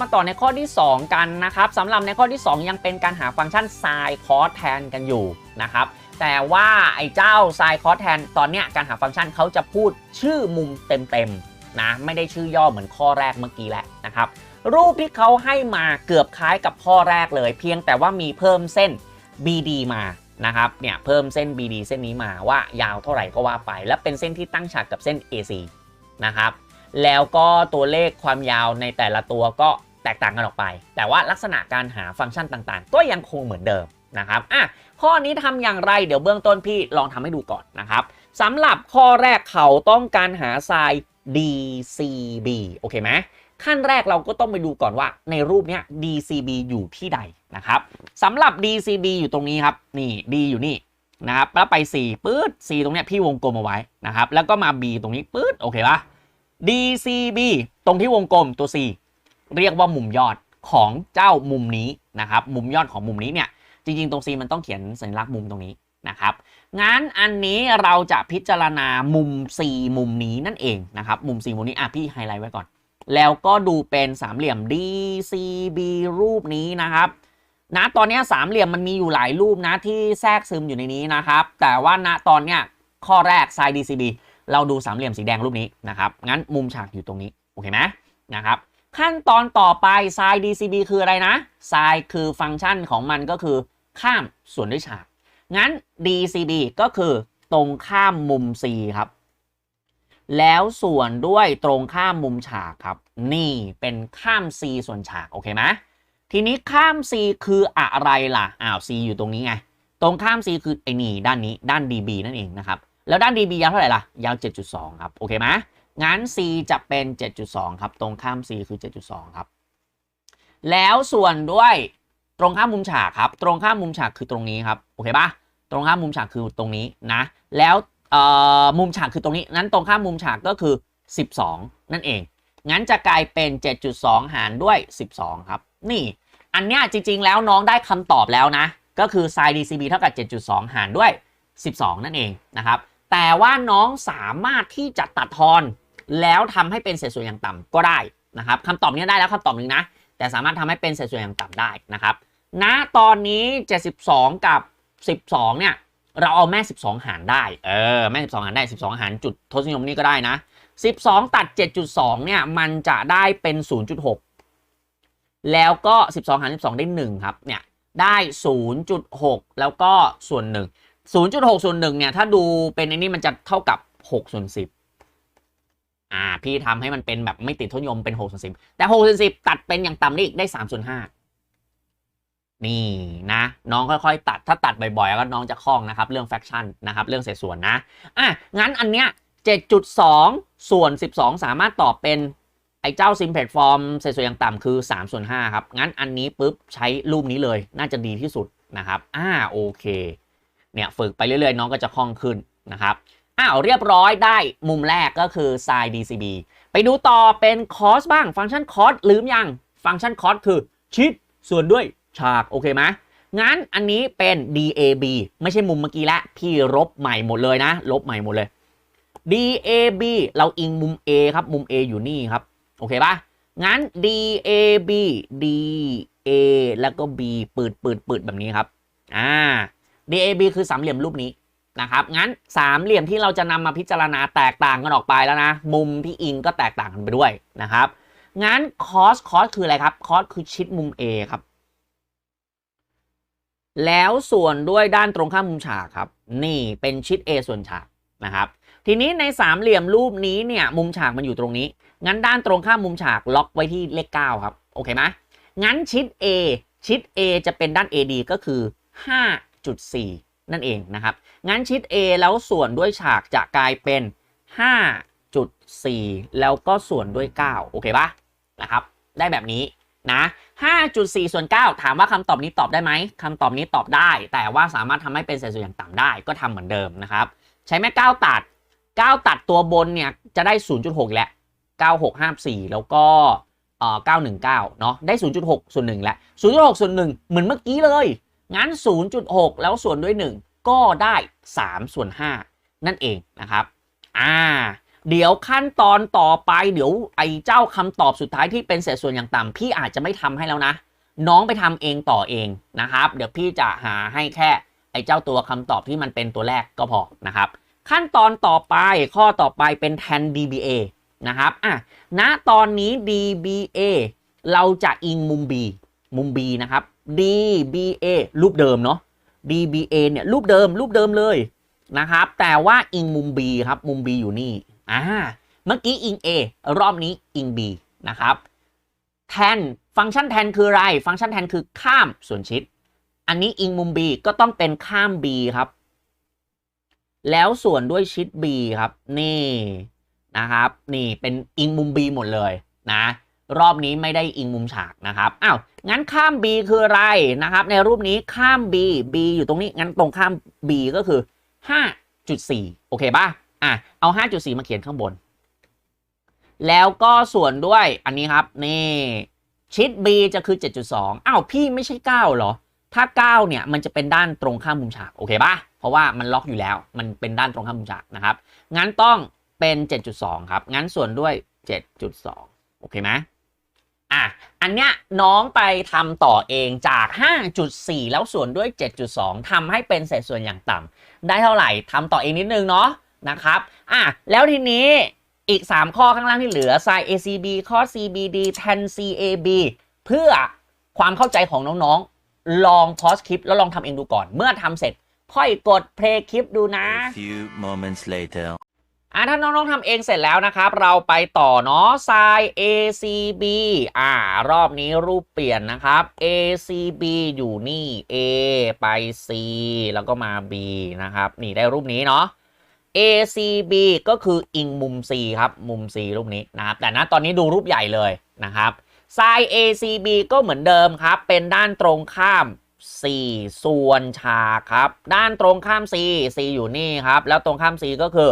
มาต่อในข้อที่ 2 กันนะครับสำหรับในข้อที่ 2 ยังเป็นการหาฟังก์ชัน sin cos tan กันอยู่นะครับแต่ว่าไอ้เจ้า sin cos tan ตอนเนี้ยการหาฟังก์ชันเขาจะพูดชื่อมุมเต็มๆนะไม่ได้ชื่อย่อเหมือนข้อแรกเมื่อกี้แหละนะครับรูปที่เขาให้มาเกือบคล้ายกับข้อแรกเลย เพียงแต่ว่ามีเพิ่มเส้น BD มานะครับเนี่ยเพิ่มเส้น BD เส้นนี้มาว่ายาวเท่าไหร่ก็ว่าไป และเป็นเส้นที่ตั้งฉากกับเส้น AC นะครับ แล้วก็ตัวเลขความยาวในแต่ละตัวก็แตกต่างกันออกไป แต่ว่าลักษณะการหาฟังก์ชันต่างๆ ก็ยังคงเหมือนเดิมนะครับอะข้อนี้ทำอย่างไรเดี๋ยวเบื้องต้นพี่ลองทำให้ดูก่อนนะครับสำหรับข้อแรกเขาต้องการหาไซน์ DCB โอเคไหมขั้นแรกเราก็ต้องไปดูก่อนว่าในรูปนี้ DCB อยู่ที่ใดนะครับสำหรับ DCB อยู่ตรงนี้ครับนี่ D อยู่นี่นะครับแล้วไป C ปื๊ด C ตรงเนี้ยพี่วงกลมเอาไว้นะครับแล้วก็มา B ตรงนี้ปื๊ดโอเคปะ DCB ตรงที่วงกลมตัว C เรียกว่ามุมยอดของเจ้ามุมนี้นะครับ มุมยอดของมุมนี้เนี่ย จริง ๆ ตรง C มันต้องเขียนสัญลักษณ์มุมตรงนี้นะครับ งั้นอันนี้เราจะพิจารณามุม C มุมนี้นั่นเองนะครับ มุม C มุมนี้อะพี่ไฮไลท์ไว้ก่อน แล้วก็ดูเป็นสามเหลี่ยม DCB รูปนี้นะครับนะตอนนี้สามเหลี่ยมมันมีอยู่หลายรูปนะที่แทรกซึมอยู่ในนี้นะครับ แต่ว่าณตอนเนี้ยข้อแรก sin DCB เราดูสามเหลี่ยมสีแดงรูปนี้นะครับ งั้นมุมฉากอยู่ตรงนี้ โอเคไหมนะครับ ขั้นตอนต่อไป sin DCB คืออะไรนะ sin คือฟังก์ชันของมันก็คือข้ามส่วนด้วยฉาก งั้น DCB ก็คือตรงข้ามมุม C ครับ แล้วส่วนด้วยตรงข้ามมุมฉากครับ นี่เป็นข้าม C ส่วนฉาก โอเคไหมทีนี้ข้าม C คืออะไรล่ะ อ้าว C อยู่ตรงนี้ไง ตรงข้าม C คือไอ้นี่ด้านนี้ ด้าน DB นั่นเองนะครับ แล้วด้าน DB ยาวเท่าไหร่ล่ะ ยาว 7.2 ครับ โอเคไหมงั้น C จะเป็น 7.2 ครับ ตรงข้าม C คือ 7.2 ครับ แล้วส่วนด้วยตรงข้ามมุมฉากครับ ตรงข้ามมุมฉากคือตรงนี้ครับ โอเคปะตรงข้ามมุมฉากคือตรงนี้นะ แล้วมุมฉากคือตรงนี้ นั้นตรงข้ามมุมฉากก็คือ 12 นั่นเอง งั้นจะกลายเป็น 7.2 หารด้วย 12 ครับ นี่ อันเนี้ยจริงๆ แล้วน้องได้คำตอบแล้วนะ ก็คือ sin DCB เท่ากับ 7.2 หารด้วย 12 นั่นเองนะครับ แต่ว่าน้องสามารถที่จะตัดทอน แล้วทำให้เป็นเศษส่วนอย่างต่ำก็ได้นะครับคำตอบนี้ได้แล้วคำตอบหนึ่งนะ แต่สามารถทำให้เป็นเศษส่วนอย่างต่ำได้นะครับณตอนนี้ 72 กับ 12 เนี่ย เราเอาแม่ 12 หารได้ เออ แม่ 12 หารได้ 12 หารจุดทศนิยมนี่ก็ได้นะ 12 ตัด 7.2 เนี่ย มันจะได้เป็น 0.6 แล้วก็ 12 หาร 12 ได้ 1 ครับ เนี่ย ได้ 0.6 แล้วก็ส่วน 1 0.6ส่วน1เนี่ย ถ้าดูเป็นอ้นี่มันจะเท่ากับ6ส่วน10 อ่า พี่ทำให้มันเป็นแบบไม่ติดทศนิยมเป็น6ส่วน10 แต่6ส่วน10 ตัดเป็นอย่างต่ำได้อีกได้3ส่วน5นี่นะ น้องค่อยๆ ตัดถ้าตัดบ่อยๆ ก็น้องจะคล่องนะครับ เรื่องแฟคชั่นนะครับ เรื่องเศษส่วนนะ อะ งั้นอันเนี้ย7.2 ส่วน 12 สามารถตอบเป็นไอ้เจ้า simplex form เศษส่วนอย่างต่ำคือ 3 ส่วน 5 ครับ งั้นอันนี้ปุ๊บใช้รูปนี้เลยน่าจะดีที่สุดนะครับ อ่าโอเค เนี่ยฝึกไปเรื่อยๆ น้องก็จะคล่องขึ้นนะครับอ้าวเรียบร้อยได้มุมแรกก็คือ sin DCB ไปดูต่อเป็น cos บ้างฟังก์ชัน cos ลืมยัง ฟังก์ชัน cos คือชิดส่วนด้วยฉาก โอเคไหมงั้นอันนี้เป็น DAB ไม่ใช่มุมเมื่อกี้ละพี่ลบใหม่หมดเลยนะ ลบใหม่หมดเลย DAB เราอิงมุม A ครับมุม A อยู่นี่ครับ โอเคปะงั้น DAB DA แล้วก็ B ปืดปืดปืดแบบนี้ครับ อ่า DAB คือสามเหลี่ยมรูปนี้นะครับงั้นสามเหลี่ยมที่เราจะนำมาพิจารณาแตกต่างกันออกไปแล้วนะ มุมที่อิงก็แตกต่างกันไปด้วยนะครับงั้น cos cos คืออะไรครับ cos คือชิดมุม A ครับ แล้วส่วนด้วยด้านตรงข้ามมุมฉากครับ นี่เป็นชิด A ส่วนฉากนะครับ ทีนี้ในสามเหลี่ยมรูปนี้เนี่ยมุมฉากมันอยู่ตรงนี้ งั้นด้านตรงข้ามมุมฉากล็อกไว้ที่เลข 9 ครับ โอเคไหมงั้นชิด A ชิด A จะเป็นด้าน AD ก็คือ 5.4 นั่นเองนะครับ งั้นชิด A แล้วส่วนด้วยฉากจะกลายเป็น 5.4 แล้วก็ส่วนด้วย 9 โอเคปะนะครับ ได้แบบนี้นะ 5.4 ส่วน 9 ถามว่าคำตอบนี้ตอบได้ไหมคำตอบนี้ตอบได้ แต่ว่าสามารถทำให้เป็นเศษส่วนอย่างต่ำได้ก็ทำเหมือนเดิมนะครับ ใช้แม่9ตัด 9 ตัดตัวบนเนี่ยจะได้ 0.6 แล้ว 9654 แล้วก็เอ่อ919 เนาะได้ 0.6ส่วน1แล้ว0.6ส่วน1เหมือนเมื่อกี้เลย งั้น 0.6 แล้วส่วนด้วย 1 ก็ได้3ส่วน5นั่นเองนะครับอ่าเดี๋ยวขั้นตอนต่อไปเดี๋ยวไอ้เจ้าคำตอบสุดท้ายที่เป็นเศษส่วนอย่างต่ำพี่อาจจะไม่ทำให้แล้วนะ น้องไปทำเองต่อเองนะครับ เดี๋ยวพี่จะหาให้แค่ไอ้เจ้าตัวคำตอบที่มันเป็นตัวแรกก็พอนะครับ ขั้นตอนต่อไปข้อต่อไปเป็น tan dBA นะครับอะณตอนนี้ dBA เราจะอิงมุม B มุม B นะครับ dBA รูปเดิมเนาะ dBA เนี่ยรูปเดิมรูปเดิมเลยนะครับ แต่ว่าอิงมุม B ครับ มุม B อยู่นี่อ่าเมื่อกี้อิง A รอบนี้อิง B นะครับ tan ฟังก์ชัน tan คืออะไร ฟังก์ชัน tan คือข้ามส่วนชิด อันนี้อิงมุม B ก็ต้องเป็นข้าม B ครับ แล้วส่วนด้วยชิด B ครับ นี่นะครับ นี่เป็นอิงมุม B หมดเลยนะ รอบนี้ไม่ได้อิงมุมฉากนะครับ อ้าว งั้นข้าม B คืออะไรนะครับ ในรูปนี้ข้าม B B อยู่ตรงนี้ งั้นตรงข้าม B ก็คือ 5.4 โอเคป่ะ อะ เอา 5.4 มาเขียนข้างบน แล้วก็ส่วนด้วยอันนี้ครับ นี่ชิด B จะคือ 7.2 อ้าว พี่ไม่ใช่9เหรอ ถ้า 9 เนี่ย มันจะเป็นด้านตรงข้ามมุมฉาก โอเคป่ะ เพราะว่ามันล็อกอยู่แล้ว มันเป็นด้านตรงข้ามมุมฉากนะครับ งั้นต้องเป็น 7.2 ครับ งั้นส่วนด้วย 7.2 โอเคไหม อะอันเนี้ยน้องไปทำต่อเองจาก 5.4 แล้วส่วนด้วย 7.2ทำให้เป็นเศษส่วนอย่างต่ำได้เท่าไหร่ทำต่อเองนิดนึงเนาะนะครับอะแล้วทีนี้อีก 3 ข้อข้างล่างที่เหลือ sin ACB cos CBD tan CAB เพื่อความเข้าใจของน้องๆ ลองพอสคลิปแล้วลองทำเองดูก่อน เมื่อทำเสร็จค่อยกดเพลย์คลิปดูนะ A few moments later. อะถ้าน้องๆทำเองเสร็จแล้วนะครับ เราไปต่อเนาะ sin ACB อ่ารอบนี้รูปเปลี่ยนนะครับ ACB อยู่นี่ A ไป C แล้วก็มา B นะครับ นี่ได้รูปนี้เนาะ ACB ก็คืออิงมุม C ครับ มุม C รูปนี้นะครับ แต่นะตอนนี้ดูรูปใหญ่เลยนะครับ sin ACB ก็เหมือนเดิมครับ เป็นด้านตรงข้าม C ส่วนฉากครับ ด้านตรงข้าม C C อยู่นี่ครับ แล้วตรงข้าม C ก็คือ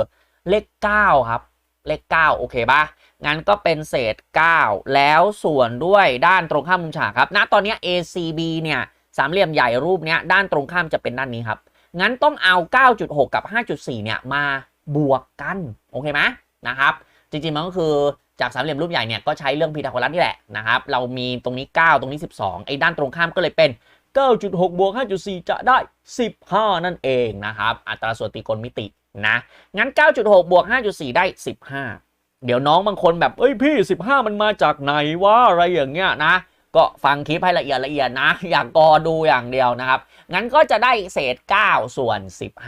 เลข 9 ครับ เลข 9 โอเคปะงั้นก็เป็นเศษ 9 แล้วส่วนด้วยด้านตรงข้ามมุมฉากครับณตอนนี้ ACB เนี่ยสามเหลี่ยมใหญ่รูปเนี้ยด้านตรงข้ามจะเป็นด้านนี้ครับ งั้นต้องเอา 9.6 กับ 5.4 เนี่ยมาบวกกัน โอเคไหมนะครับ จริงๆ มันก็คือจากสามเหลี่ยมรูปใหญ่เนี่ยก็ใช้เรื่องพีทาโกรัสนี่แหละนะครับ เรามีตรงนี้ 9 ตรงนี้ 12 ไอ้ด้านตรงข้ามก็เลยเป็น 9.6 บวก 5.4 จะได้ 15 นั่นเองนะครับ อัตราส่วนตรีโกณมิติ นะงั้น 9.6 บวก 5.4 ได้ 15 เดี๋ยวน้องบางคนแบบ เอ้ยพี่ 15 มันมาจากไหนวะอะไรอย่างเงี้ยนะ ก็ฟังคลิปให้ละเอียดละเอียดนะ อย่ากอดูอย่างเดียวนะครับ งั้นก็จะได้เศษ 9 ส่วน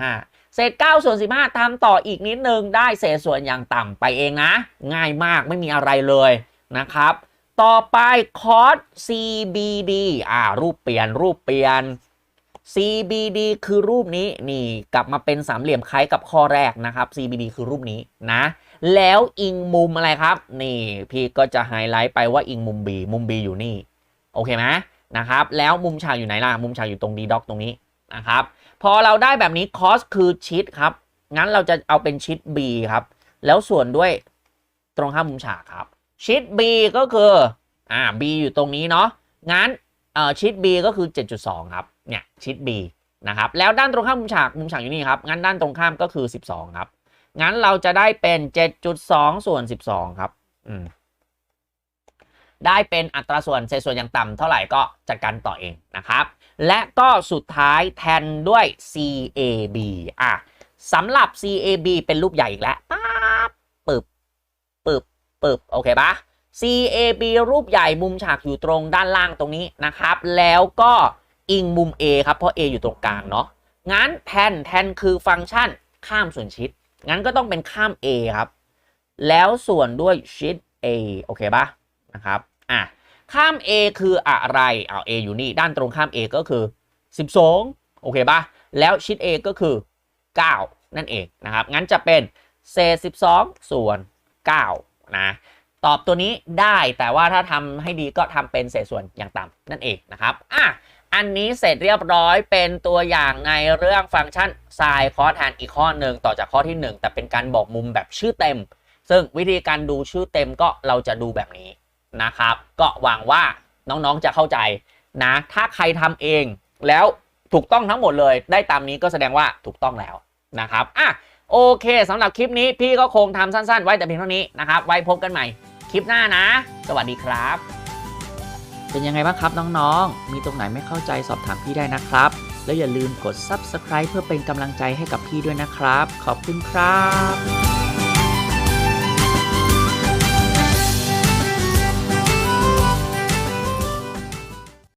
15 เศษ 9 ส่วน 15ทำต่ออีกนิดนึง ได้เศษส่วนอย่างต่ำไปเองนะ ง่ายมากไม่มีอะไรเลยนะครับ ต่อไปคอส CBD อ่ารูปเปลี่ยนรูปเปลี่ยน CBD คือรูปนี้นี่กลับมาเป็นสามเหลี่ยมคล้ายกับข้อแรกนะครับ CBD คือรูปนี้นะ แล้วอิงมุมอะไรครับ นี่พี่ก็จะไฮไลท์ไปว่าอิงมุม B มุม B อยู่นี่ โอเคไหมนะครับ แล้วมุมฉากอยู่ไหนล่ะ มุมฉากอยู่ตรง D doc ตรงนี้นะครับ พอเราได้แบบนี้ cos คือชิดครับ งั้นเราจะเอาเป็นชิด B ครับ แล้วส่วนด้วยตรงข้ามมุมฉากครับ ชิด B ก็คืออ่า B อยู่ตรงนี้เนาะงั้นเอ่อชิด B ก็คือ 7.2 ครับ เนี่ยชิด B นะครับแล้วด้านตรงข้ามมุมฉากมุมฉากอยู่นี่ครับงั้นด้านตรงข้ามก็คือ 12 ครับ งั้นเราจะได้เป็น 7.2 ส่วน 12 ครับอืมได้เป็นอัตราส่วนเศษส่วนอย่างต่ำเท่าไหร่ก็จัดการต่อเองนะครับ และก็สุดท้ายแทนด้วย CAB อะสำหรับ CAB เป็นรูปใหญ่อีกแล้วป๊าบปึบปึบปึบโอเคปะ CAB รูปใหญ่มุมฉากอยู่ตรงด้านล่างตรงนี้นะครับ แล้วก็ อิงมุม A ครับ เพราะ A อยู่ตรงกลางเนาะ งั้นแทนแทนคือฟังก์ชันข้ามส่วนชิด งั้นก็ต้องเป็นข้าม A ครับ แล้วส่วนด้วยชิด A โอเคปะนะครับ อะ ข้าม A คืออะไร เอา A อยู่นี่ ด้านตรงข้าม A ก็คือ 12 โอเคปะแล้วชิด A ก็คือ 9 นั่นเองนะครับ งั้นจะเป็นเศษ12 ส่วน 9 นะตอบตัวนี้ได้แต่ว่าถ้าทำให้ดีก็ทำเป็นเศษส่วนอย่างต่ำนั่นเองนะครับอะ อันนี้เสร็จเรียบร้อยเป็นตัวอย่างในเรื่องฟังก์ชัน sin cos tan อีกข้อหนึ่งต่อจากข้อที่ 1 แต่เป็นการบอกมุมแบบชื่อเต็ม ซึ่งวิธีการดูชื่อเต็มก็เราจะดูแบบนี้นะครับ ก็หวังว่าน้องๆจะเข้าใจนะ ถ้าใครทำเองแล้วถูกต้องทั้งหมดเลย ได้ตามนี้ก็แสดงว่าถูกต้องแล้วนะครับอะโอเคสำหรับคลิปนี้พี่ก็คงทำสั้นๆ ไว้แต่เพียงเท่านี้นะครับ ไว้พบกันใหม่คลิปหน้านะ สวัสดีครับ เป็นยังไงบ้างครับน้องๆ มีตรงไหนไม่เข้าใจสอบถามพี่ได้นะครับ แล้วอย่าลืมกด Subscribe เพื่อเป็นกำลังใจให้กับพี่ด้วยนะครับ ขอบคุณครับ